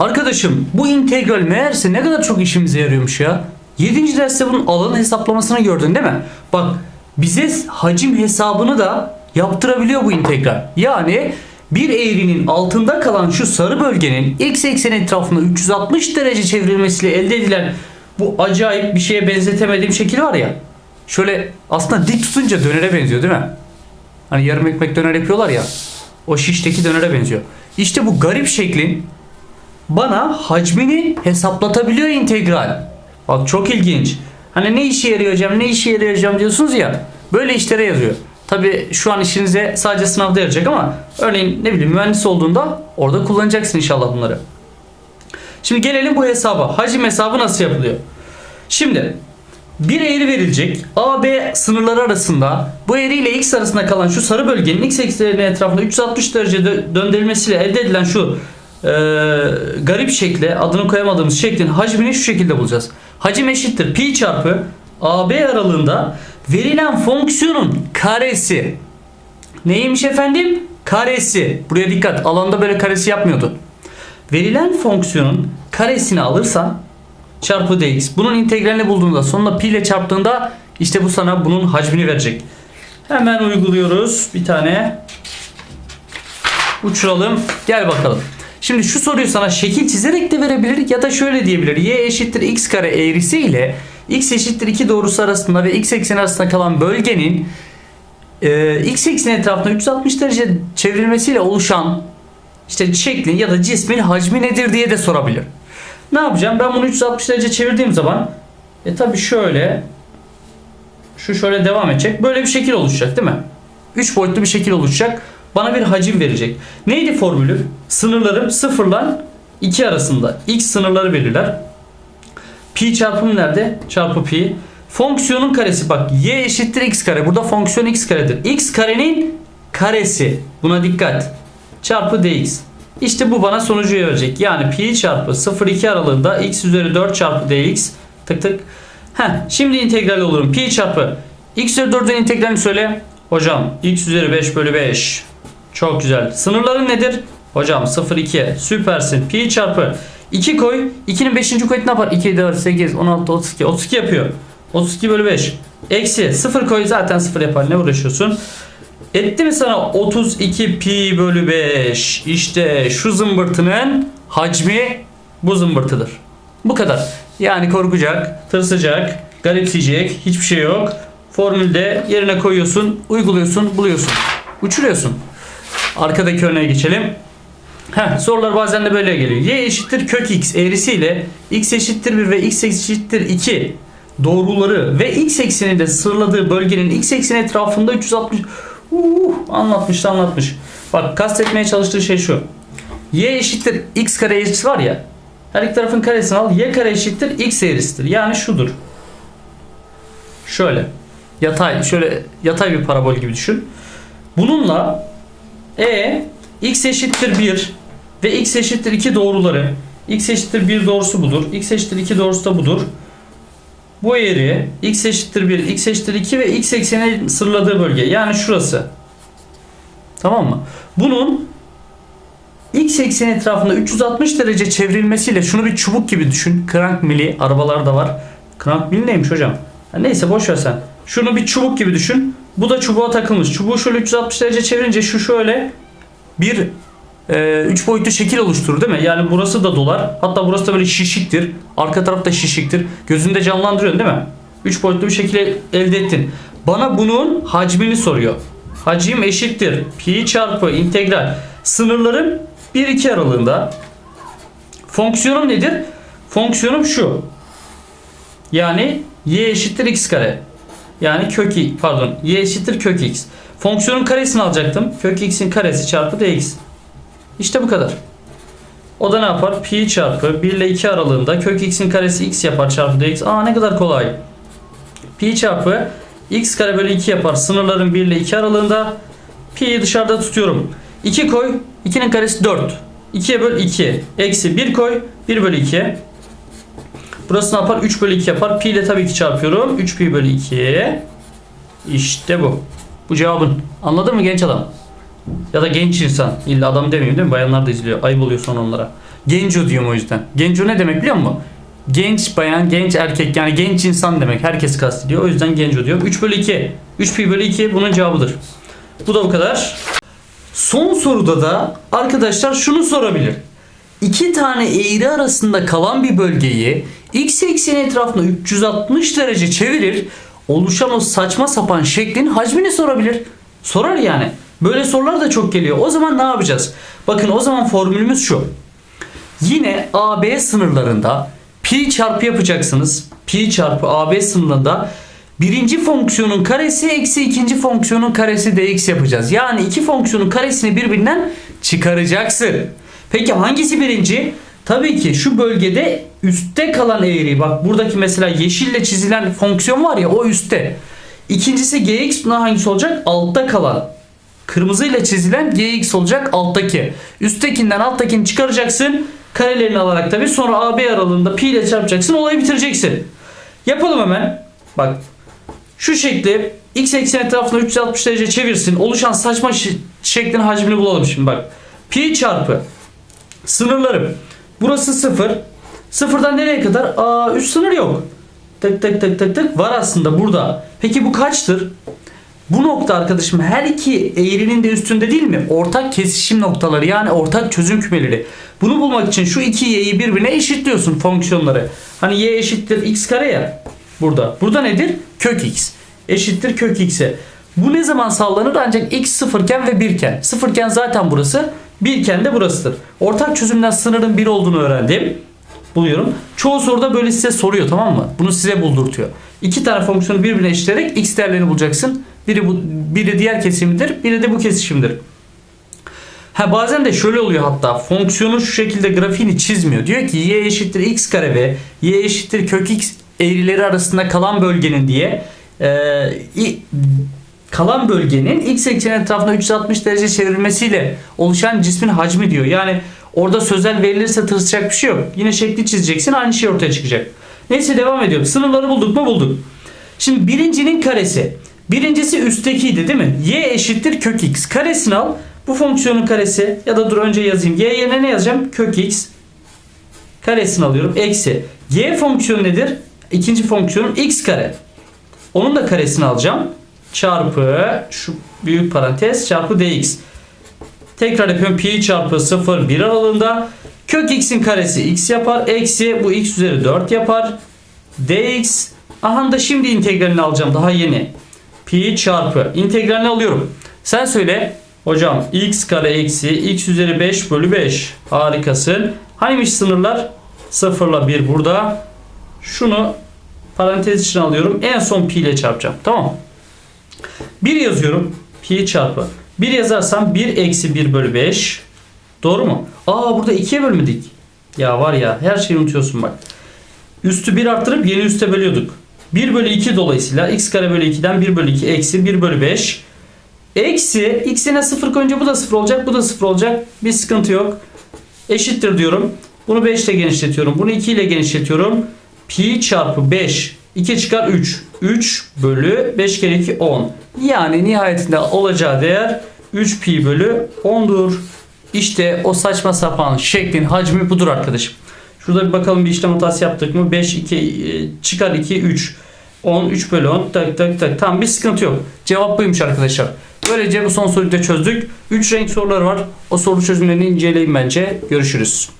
Arkadaşım bu integral meğerse ne kadar çok işimize yarıyormuş ya. 7. derste bunun alanı hesaplamasını gördün değil mi? Bak bize hacim hesabını da yaptırabiliyor bu integral. Yani bir eğrinin altında kalan şu sarı bölgenin x eksen etrafında 360 derece çevrilmesiyle elde edilen bu acayip bir şeye benzetemediğim şekil var ya. Şöyle aslında dik tutunca dönere benziyor değil mi? Hani yarım ekmek döner yapıyorlar ya. O şişteki dönere benziyor. İşte bu garip şeklin bana hacmini hesaplatabiliyor integral. Bak çok ilginç. Hani ne işe yarıyor hocam ne işe yarıyor hocam diyorsunuz ya. Böyle işlere yarıyor. Tabi şu an işinize sadece sınavda yarayacak ama örneğin ne bileyim mühendis olduğunda orada kullanacaksın inşallah bunları. Şimdi gelelim bu hesaba. Hacim hesabı nasıl yapılıyor? Şimdi bir eğri verilecek. A, B sınırları arasında bu eğri ile x arasında kalan şu sarı bölgenin x ekseninin etrafında 360 derece dö- döndürülmesiyle elde edilen şu e, garip şekle adını koyamadığımız şeklin hacmini şu şekilde bulacağız. Hacim eşittir pi çarpı AB aralığında verilen fonksiyonun karesi. Neymiş efendim? Karesi. Buraya dikkat. Alanda böyle karesi yapmıyordu. Verilen fonksiyonun karesini alırsan çarpı dx. Bunun integralini bulduğunda sonuna pi ile çarptığında işte bu sana bunun hacmini verecek. Hemen uyguluyoruz. Bir tane uçuralım. Gel bakalım. Şimdi şu soruyu sana şekil çizerek de verebilir ya da şöyle diyebilir. Y eşittir x kare eğrisi ile x eşittir 2 doğrusu arasında ve x ekseni arasında kalan bölgenin e, x ekseni etrafında 360 derece çevrilmesiyle oluşan işte şeklin ya da cismin hacmi nedir diye de sorabilir. Ne yapacağım? Ben bunu 360 derece çevirdiğim zaman e tabi şöyle şu şöyle devam edecek. Böyle bir şekil oluşacak değil mi? 3 boyutlu bir şekil oluşacak. Bana bir hacim verecek. Neydi formülü? Sınırlarım 0 ile 2 arasında. X sınırları belirler. Pi çarpımı nerede? Çarpı pi. Fonksiyonun karesi bak y eşittir x kare. Burada fonksiyon x karedir. x karenin karesi. Buna dikkat. Çarpı dx. İşte bu bana sonucu verecek. Yani pi çarpı 0-2 aralığında x üzeri 4 çarpı dx. Tık tık. Heh, şimdi integral olurum. Pi çarpı x üzeri 4'ün integralini söyle. Hocam x üzeri 5 bölü 5. Çok güzel. Sınırların nedir? Hocam 0-2. Süpersin. Pi çarpı 2 koy. 2'nin 5. kuvveti ne yapar? 2, 4, 8, 16, 32. 32 yapıyor. 32 bölü 5. Eksi 0 koy zaten 0 yapar. Ne uğraşıyorsun? Etti mi sana 32 pi bölü 5? İşte şu zımbırtının hacmi bu zımbırtıdır. Bu kadar. Yani korkacak, tırsacak, garipseyecek hiçbir şey yok. Formülde yerine koyuyorsun, uyguluyorsun, buluyorsun. Uçuruyorsun. Arkadaki örneğe geçelim. Heh, sorular bazen de böyle geliyor. Y eşittir kök x eğrisiyle x eşittir 1 ve x eşittir 2 doğruları ve x ekseninde sırladığı bölgenin x ekseni etrafında 360 uh, anlatmış da anlatmış. Bak kastetmeye çalıştığı şey şu. Y eşittir x kare eğrisi var ya. Her iki tarafın karesini al. Y kare eşittir x eğrisidir. Yani şudur. Şöyle. Yatay, şöyle yatay bir parabol gibi düşün. Bununla e x eşittir 1 ve x eşittir 2 doğruları x eşittir 1 doğrusu budur. x eşittir 2 doğrusu da budur. Bu eğri x eşittir 1, x eşittir 2 ve x ekseni sırladığı bölge. Yani şurası. Tamam mı? Bunun x ekseni etrafında 360 derece çevrilmesiyle şunu bir çubuk gibi düşün. Crank mili arabalarda var. Crank mili neymiş hocam? Neyse boş ver sen. Şunu bir çubuk gibi düşün. Bu da çubuğa takılmış. Çubuğu şöyle 360 derece çevirince şu şöyle bir e, üç boyutlu şekil oluşturur değil mi? Yani burası da dolar. Hatta burası da böyle şişiktir. Arka taraf da şişiktir. Gözünde canlandırıyorsun değil mi? Üç boyutlu bir şekil elde ettin. Bana bunun hacmini soruyor. Hacim eşittir. Pi çarpı integral. Sınırlarım 1-2 aralığında. Fonksiyonum nedir? Fonksiyonum şu. Yani y eşittir x kare. Yani kök i pardon y eşittir kök x. Fonksiyonun karesini alacaktım. Kök x'in karesi çarpı dx. İşte bu kadar. O da ne yapar? Pi çarpı 1 ile 2 aralığında kök x'in karesi x yapar çarpı dx. Aa ne kadar kolay. Pi çarpı x kare bölü 2 yapar. Sınırların 1 ile 2 aralığında. Pi'yi dışarıda tutuyorum. 2 koy. 2'nin karesi 4. 2'ye böl 2. Eksi 1 koy. 1 bölü 2. Burası ne yapar? 3 bölü 2 yapar. Pi ile tabii ki çarpıyorum. 3 pi bölü 2. İşte bu. Bu cevabın. Anladın mı genç adam? Ya da genç insan. İlla adam demeyeyim değil mi? Bayanlar da izliyor. Ayıp oluyor sonra onlara. Genco diyorum o yüzden. Genco ne demek biliyor musun? Genç bayan, genç erkek yani genç insan demek. Herkes kastediyor. O yüzden genco diyorum. 3 bölü 2. 3 pi bölü 2 bunun cevabıdır. Bu da bu kadar. Son soruda da arkadaşlar şunu sorabilir. İki tane eğri arasında kalan bir bölgeyi x ekseni etrafında 360 derece çevirir. Oluşan o saçma sapan şeklin hacmini sorabilir. Sorar yani. Böyle sorular da çok geliyor. O zaman ne yapacağız? Bakın o zaman formülümüz şu. Yine AB sınırlarında pi çarpı yapacaksınız. Pi çarpı AB sınırında birinci fonksiyonun karesi eksi ikinci fonksiyonun karesi dx yapacağız. Yani iki fonksiyonun karesini birbirinden çıkaracaksın. Peki hangisi birinci? Tabii ki şu bölgede üstte kalan eğri. Bak buradaki mesela yeşille çizilen fonksiyon var ya o üstte. İkincisi gx buna hangisi olacak? Altta kalan. Kırmızıyla çizilen gx olacak alttaki. Üsttekinden alttakini çıkaracaksın. Karelerini alarak tabi sonra AB aralığında pi ile çarpacaksın. Olayı bitireceksin. Yapalım hemen. Bak şu şekli x eksen etrafında 360 derece çevirsin. Oluşan saçma şeklin hacmini bulalım şimdi bak. Pi çarpı sınırlarım. Burası 0. Sıfırdan nereye kadar? Aa üst sınır yok. Tık tık tık tık tık var aslında burada. Peki bu kaçtır? Bu nokta arkadaşım her iki eğrinin de üstünde değil mi? Ortak kesişim noktaları yani ortak çözüm kümeleri. Bunu bulmak için şu iki y'yi birbirine eşitliyorsun fonksiyonları. Hani y eşittir x kare ya. Burada. Burada nedir? Kök x. Eşittir kök x'e. Bu ne zaman sağlanır? Ancak x sıfırken ve birken. Sıfırken zaten burası. Birken de burasıdır. Ortak çözümden sınırın 1 olduğunu öğrendim. Buluyorum. Çoğu soruda böyle size soruyor tamam mı? Bunu size buldurtuyor. İki tane fonksiyonu birbirine eşitleyerek x değerlerini bulacaksın. Biri bu, biri diğer kesimidir, biri de bu kesişimdir. Ha bazen de şöyle oluyor hatta fonksiyonun şu şekilde grafiğini çizmiyor. Diyor ki y eşittir x kare ve y eşittir kök x eğrileri arasında kalan bölgenin diye e, kalan bölgenin x ekseni etrafında 360 derece çevirmesiyle oluşan cismin hacmi diyor. Yani orada sözel verilirse tırsacak bir şey yok. Yine şekli çizeceksin aynı şey ortaya çıkacak. Neyse devam ediyorum. Sınırları bulduk mu bulduk. Şimdi birincinin karesi. Birincisi üsttekiydi değil mi? Y eşittir kök x. Karesini al. Bu fonksiyonun karesi ya da dur önce yazayım. Y yerine ne yazacağım? Kök x. Karesini alıyorum. Eksi. Y fonksiyonu nedir? İkinci fonksiyonun x kare. Onun da karesini alacağım. Çarpı şu büyük parantez çarpı dx. Tekrar yapıyorum. Pi çarpı 0 1 aralığında. Kök x'in karesi x yapar. Eksi bu x üzeri 4 yapar. dx. Aha da şimdi integralini alacağım. Daha yeni. Pi çarpı. integralini alıyorum. Sen söyle. Hocam x kare eksi x üzeri 5 bölü 5. Harikasın. Hangimiş sınırlar? 0 ile 1 burada. Şunu parantez içine alıyorum. En son pi ile çarpacağım. Tamam. 1 yazıyorum. Pi çarpı. 1 yazarsam 1 eksi 1 bölü 5. Doğru mu? Aa burada 2'ye bölmedik. Ya var ya her şeyi unutuyorsun bak. Üstü 1 arttırıp yeni üste bölüyorduk. 1 bölü 2 dolayısıyla x kare bölü 2'den 1 bölü 2 eksi 1 bölü 5. Eksi x'ine 0 koyunca bu da 0 olacak bu da 0 olacak. Bir sıkıntı yok. Eşittir diyorum. Bunu 5 ile genişletiyorum. Bunu 2 ile genişletiyorum. Pi çarpı 5. 2 çıkar 3. 3 bölü 5 kere 2 10. Yani nihayetinde olacağı değer 3 pi bölü 10'dur. İşte o saçma sapan şeklin hacmi budur arkadaşım. Şurada bir bakalım bir işlem hatası yaptık mı? 5, 2, e, çıkar 2, 3. 10, 3 bölü 10. Tak tak tak. Tamam bir sıkıntı yok. Cevap buymuş arkadaşlar. Böylece bu son soruyu da çözdük. 3 renk soruları var. O soru çözümlerini inceleyin bence. Görüşürüz.